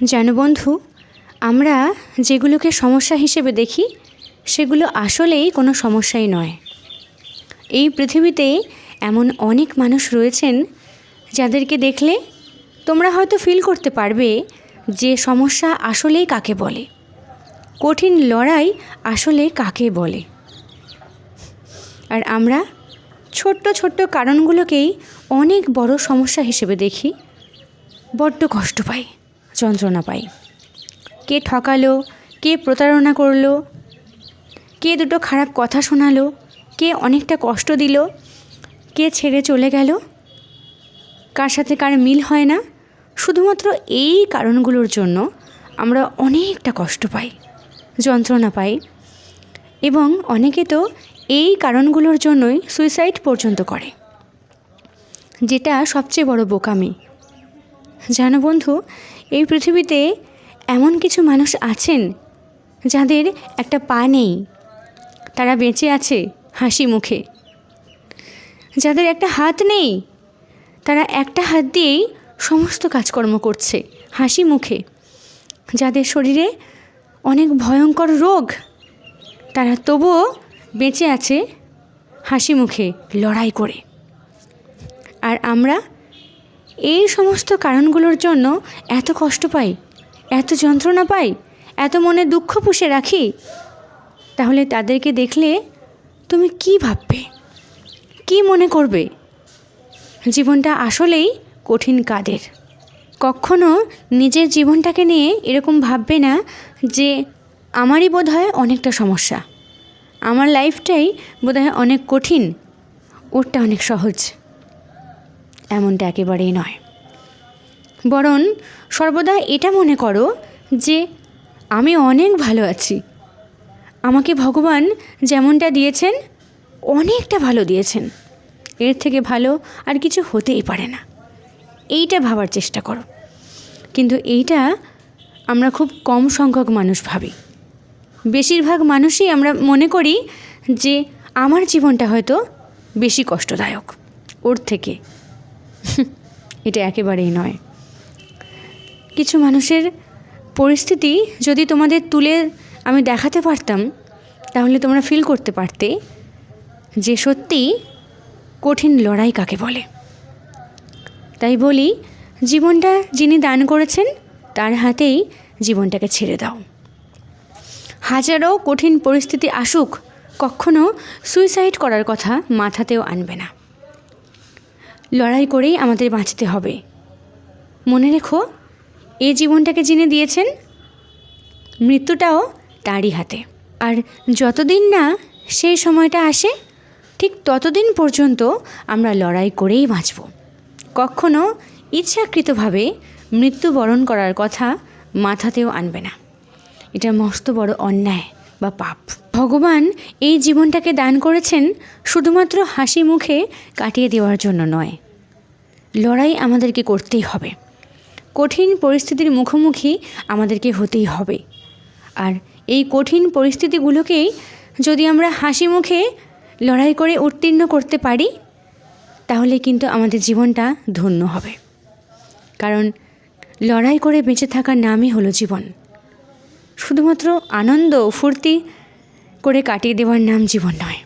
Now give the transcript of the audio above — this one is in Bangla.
জানো বন্ধু, আমরা যেগুলোকে সমস্যা হিসেবে দেখি, সেগুলো আসলেই কোনো সমস্যাই নয়। এই পৃথিবীতে এমন অনেক মানুষ রয়েছেন যাদেরকে দেখলে তোমরা হয়তো ফিল করতে পারবে যে সমস্যা আসলেই কাকে বলে, কঠিন লড়াই আসলে কাকে বলে। আর আমরা ছোট্ট ছোট্ট কারণগুলোকেই অনেক বড় সমস্যা হিসেবে দেখি, বড্ড কষ্ট পাই। যন্ত্রণা পাই কে ঠকালো, কে প্রতারণা করল, কে দুটো খারাপ কথা শোনালো, কে অনেকটা কষ্ট দিল, কে ছেড়ে চলে গেল, কার সাথে কার মিল হয় না, শুধুমাত্র এই কারণগুলোর জন্য আমরা অনেকটা কষ্ট পাই, যন্ত্রণা পাই এবং অনেকে তো এই কারণগুলোর জন্যই সুইসাইড পর্যন্ত করে, যেটা সবচেয়ে বড় বোকামি। জানো বন্ধু এই পৃথিবীতে এমন কিছু মানুষ আছেন যাদের একটা পা নেই। তারা বেঁচে আছে হাসি মুখে। যাদের একটা হাত নেই, তারা একটা হাত দিয়েই সমস্ত কাজকর্ম করছে হাসি মুখে। যাদের শরীরে অনেক ভয়ঙ্কর রোগ, তারা তবুও বেঁচে আছে হাসি মুখে লড়াই করে। আর আমরা এই সমস্ত কারণগুলোর জন্য এত কষ্ট পাই? এত যন্ত্রণা পাই? এত মনে দুঃখ পুষে রাখি? তাহলে তাদেরকে দেখলে তুমি কি ভাববে? কি মনে করবে? জীবনটা আসলেই কঠিন কাদের। কখনো নিজের জীবনটাকে নিয়ে এরকম ভাববে না যে আমারই বোধহয় অনেকটা সমস্যা। আমার লাইফটাই বোধহয় অনেক কঠিন। ওরটা অনেক সহজ। এমনটা একেবারেই নয়। বরং সর্বদা এটা মনে করো যে আমি অনেক ভালো আছি। আমাকে ভগবান যেমনটা দিয়েছেন, অনেকটা ভালো দিয়েছেন। এর থেকে ভালো আর কিছু হতেই পারে না। এইটা ভাবার চেষ্টা করো। কিন্তু এইটা আমরা খুব কম সংখ্যক মানুষ ভাবি। বেশিরভাগ মানুষই আমরা মনে করি যে আমার জীবনটা হয়তো বেশি কষ্টদায়ক। ওর থেকে এটা একেবারেই নয়। কিছু মানুষের পরিস্থিতি যদি তোমাদের তুলে আমি দেখাতে পারতাম, তাহলে তোমরা ফিল করতে পারতে যে সত্যি কঠিন লড়াই কাকে বলে। তাই বলি, জীবনটা যিনি দান করেছেন, তার হাতেই জীবনটাকে ছেড়ে দাও। হাজারো কঠিন পরিস্থিতি আসুক, কখনো সুইসাইড করার কথা মাথাতেও আনবে না। লড়াই করেই আমাদের বাঁচতে হবে। মনে রেখো এই জীবনটাকে যিনি দিয়েছেন, মৃত্যুটাও তারই হাতে। আর যতদিন না সেই সময়টা আসে, ঠিক ততদিন পর্যন্ত আমরা লড়াই করেই বাঁচব। কখনো ইচ্ছাকৃতভাবে মৃত্যুবরণ করার কথা মাথাতেও আনবে না। এটা মস্ত বড় অন্যায়। বা পাপ। ভগবান এই জীবনটাকে দান করেছেন শুধুমাত্র হাসি মুখে কাটিয়ে দেওয়ার জন্য নয়। লড়াই আমাদেরকে করতেই হবে। কঠিন পরিস্থিতির মুখোমুখি আমাদেরকে হতেই হবে। আর এই কঠিন পরিস্থিতিগুলোকেই যদি আমরা হাসি মুখে লড়াই করে উত্তীর্ণ করতে পারি, তাহলে কিন্তু আমাদের জীবনটা ধন্য হবে। কারণ লড়াই করে বেঁচে থাকার নামই হলো জীবন। শুধুমাত্র আনন্দ ফুর্তি করে কাটিয়ে দেওয়ার নাম জীবন নয়।